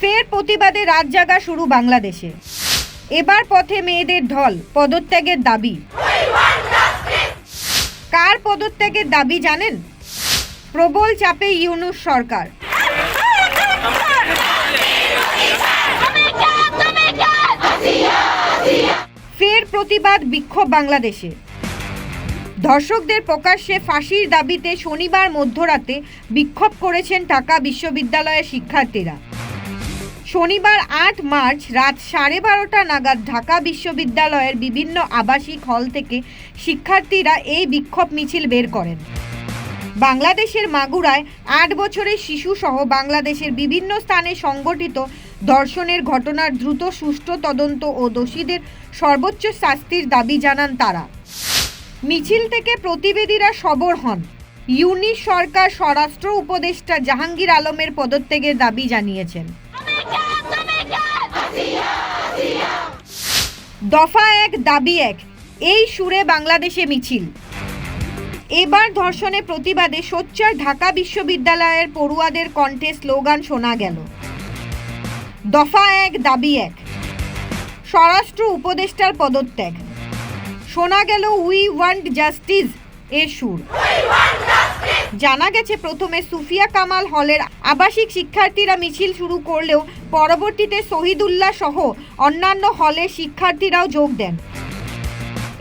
ফের প্রতিবাদে রাত জাগা শুরু বাংলাদেশে। এবার পথে মেয়েদের ঢল, পদত্যাগের দাবি। কার পদত্যাগের দাবি জানেন? প্রবল চাপে ইউনুস সরকার। ফের প্রতিবাদ বিক্ষোভ বাংলাদেশে। ধর্ষকদের প্রকাশ্যে ফাঁসির দাবিতে শনিবার মধ্যরাতে বিক্ষোভ করেছেন ঢাকা বিশ্ববিদ্যালয়ের শিক্ষার্থীরা। শনিবার আট মার্চ রাত সাড়ে বারোটা নাগাদ ঢাকা বিশ্ববিদ্যালয়ের বিভিন্ন আবাসিক হল থেকে শিক্ষার্থীরা এই বিক্ষোভ মিছিল বের করেন। বাংলাদেশের মাগুরায় আট বছরের শিশুসহ বাংলাদেশের বিভিন্ন স্থানে সংগঠিত ধর্ষণের ঘটনার দ্রুত সুষ্ঠু তদন্ত ও দোষীদের সর্বোচ্চ শাস্তির দাবি জানান তারা। মিছিল থেকে প্রতিবেদীরা সবর হন। ইউনিশ সরকার স্বরাষ্ট্র উপদেষ্টা জাহাঙ্গীর আলমের পদত্যাগের দাবি জানিয়েছেন। দফা এক, দাবি এক। এই সুরে বাংলাদেশে মিছিল। এবার ধর্ষণের প্রতিবাদে সোচ্চার ঢাকা বিশ্ববিদ্যালয়ের পড়ুয়াদের কণ্ঠে স্লোগান শোনা গেল। দফা এক, দাবি এক। স্বরাষ্ট্র উপদেষ্টার পদত্যাগ। শোনা গেল উই ওয়ান্ট জাস্টিস এর সুর। জানা গেছে প্রথমে সুফিয়া কামাল হলের আবাসিক শিক্ষার্থীরা মিছিল শুরু করলেও পরবর্তীতে শহীদুল্লাহ সহ অন্যান্য হলের শিক্ষার্থীরাও যোগ দেন।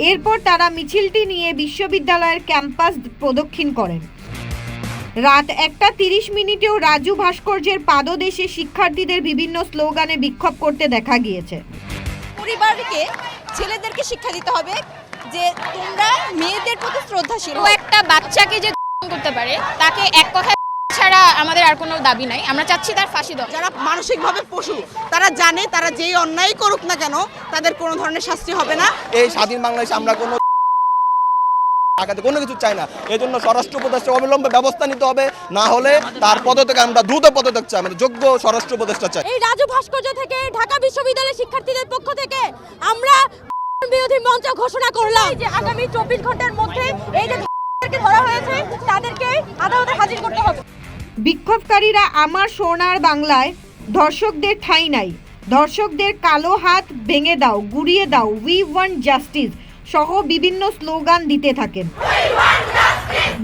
এরপর তারা মিছিলটি নিয়ে বিশ্ববিদ্যালয়ের ক্যাম্পাস প্রদক্ষিণ করেন। রাত একটা তিরিশ মিনিটেও রাজু ভাস্কর্যের পাদদেশে শিক্ষার্থীদের বিভিন্ন স্লোগানে বিক্ষোভ করতে দেখা গিয়েছে। পরিবারকে ছেলেদেরকে শিক্ষা দিতে হবে যে তোমরা মেয়েদের প্রতি শ্রদ্ধাশীল একটা বাচ্চাকে যে করতে পারে তাকে এক কথা ছাড়া আমাদের আর কোনো দাবি নাই। আমরা চাচ্ছি তার ফাঁসি দেওয়া। যারা মানসিকভাবে পশু তারা জানে তারা যেই অন্যায় করুক না কেন তাদের কোনো ধরনের শাস্তি হবে না। এই স্বাধীন বাংলাদেশে আমরা কোনো টাকাতে কোনো কিছু চাই না। এই জন্য স্বরাষ্ট্র উপদেষ্টা অবিলম্বে ব্যবস্থা নিতে হবে। না হলে তার পদত্যাগ আমরা দ্রুত পদত্যাগ চাই আমরা যোগ্য স্বরাষ্ট্র উপদেষ্টা চাই। এই রাজু ভাস্কর্য থেকে ঢাকা বিশ্ববিদ্যালয়ের শিক্ষার্থীদের পক্ষ থেকে আমরা বিরোধী মঞ্চ ঘোষণা করলাম। যে আগামী চব্বিশ ঘণ্টার মধ্যে এই যে ধরা হয়েছে, তাদেরকে আদালতে হাজির করতে হবে। বিক্ষোভকারীরা আমার সোনার বাংলায় ধর্ষকদের ঠাঁই নাই। ধর্ষকদের কালো হাত ভেঙে দাও, গুড়িয়ে দাও উই ওয়ান্ট জাস্টিস সহ বিভিন্ন স্লোগান দিতে থাকেন।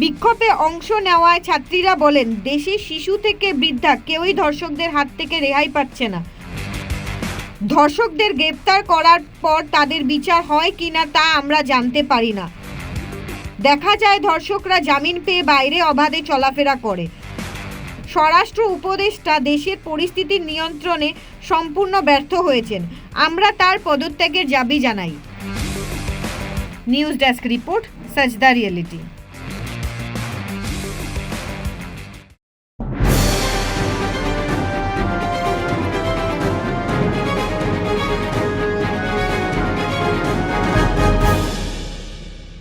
বিক্ষোভে অংশ নেওয়ায় ছাত্রীরা বলেন, দেশে শিশু থেকে বৃদ্ধা কেউই ধর্ষকদের হাত থেকে রেহাই পাচ্ছে না। ধর্ষকদের গ্রেপ্তার করার পর তাদের বিচার হয় কিনা তা আমরা জানতে পারি না। দেখা যায় ধর্ষকরা জামিন পেয়ে বাইরে অবাধে চলাফেরা করে। স্বরাষ্ট্র উপদেষ্টা দেশের পরিস্থিতির নিয়ন্ত্রণে সম্পূর্ণ ব্যর্থ হয়েছেন। আমরা তার পদত্যাগের দাবি জানাই। News desk report, Sajda reality.